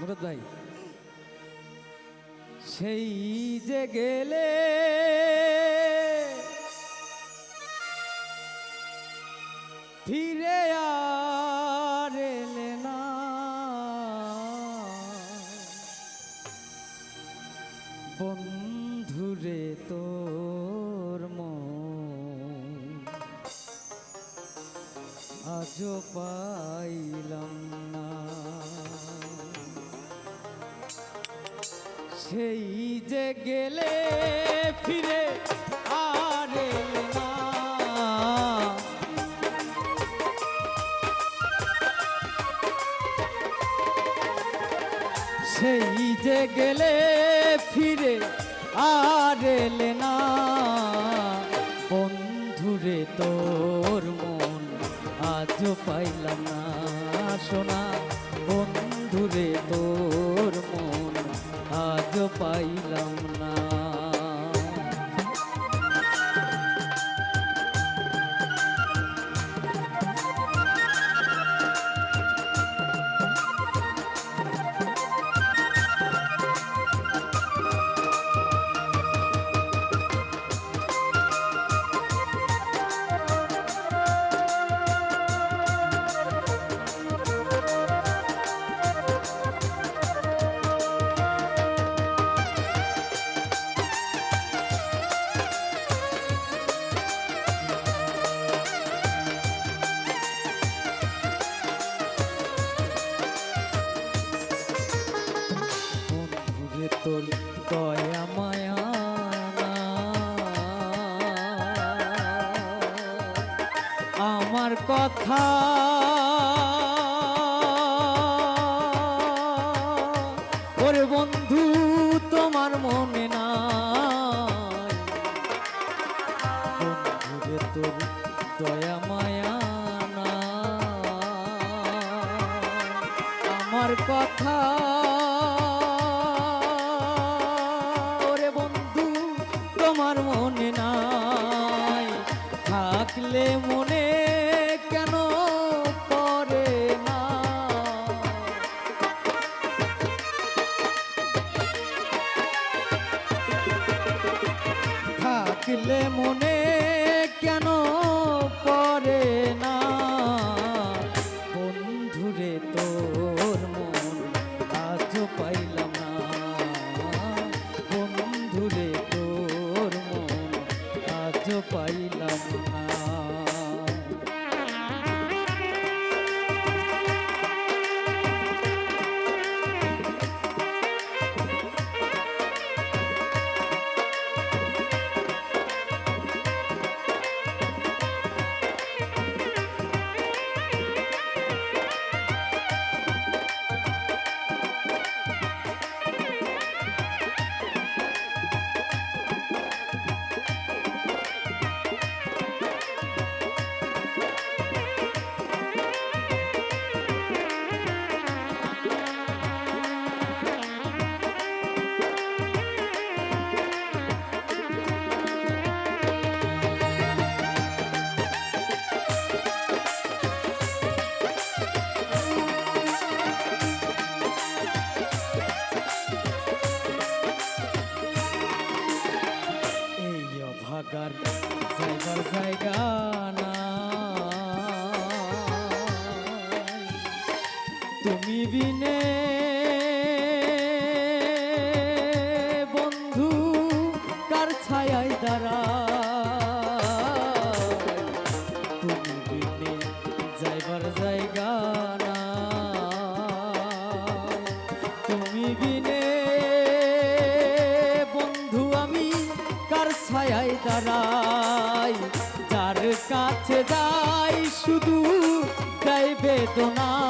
মুরাদ ভাই। সেই যে গেলে ফিরে আর এলে না। বন্ধুরে তোর মন আজও সেই যে গেলে ফিরে আর সেই যে গেলে ফিরে আর না বন্ধুরে তোর মন আজও পাইলাম না সোনা। পাইলাম কথা। ওরে বন্ধু, তোমার মনে নাই। বন্ধুরে তোর দয়া, মায়া না আমার কথা। ওরে বন্ধু, তোমার মনে নাই। থাকলে মনে বন্ধুরে তোর তুমি বিনে বন্ধু, কার ছায়ায় দাঁড়া তুমি বিনে যাইবার জায়গা না তুমি বিনে বন্ধু আমি, কার ছায়ায় দাঁড়াই? যার কাছে যাই, শুধু দেয় বেদনা।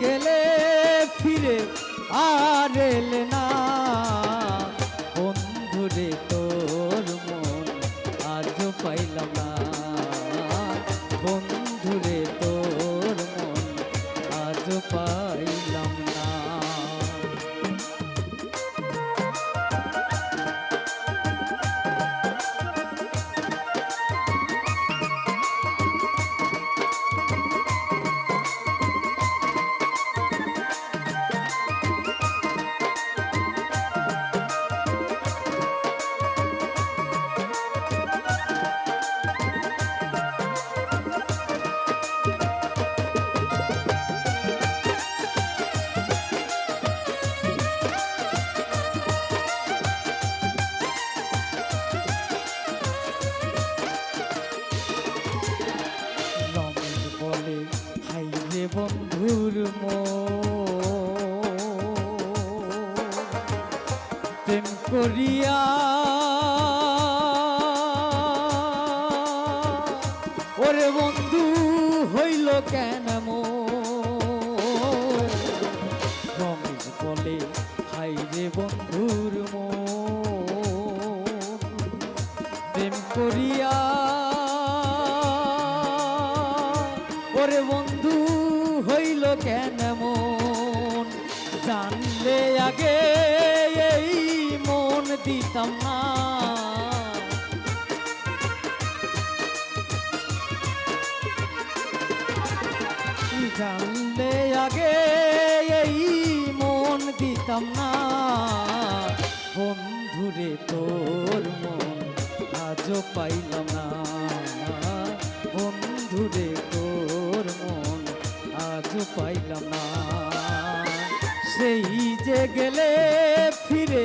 গেলে ফিরে আর এলে না। প্রেম করিয়া দিতাম না জানলে আগে এই মন দিতাম না। বন্ধুরে তোর মন আজও পাইলাম না। বন্ধুরে তোর মন আজও পাইলাম না। সেই যে গেলে ফিরে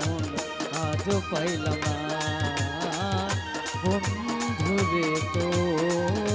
আজও পাইলাম বন্ধুরে তোর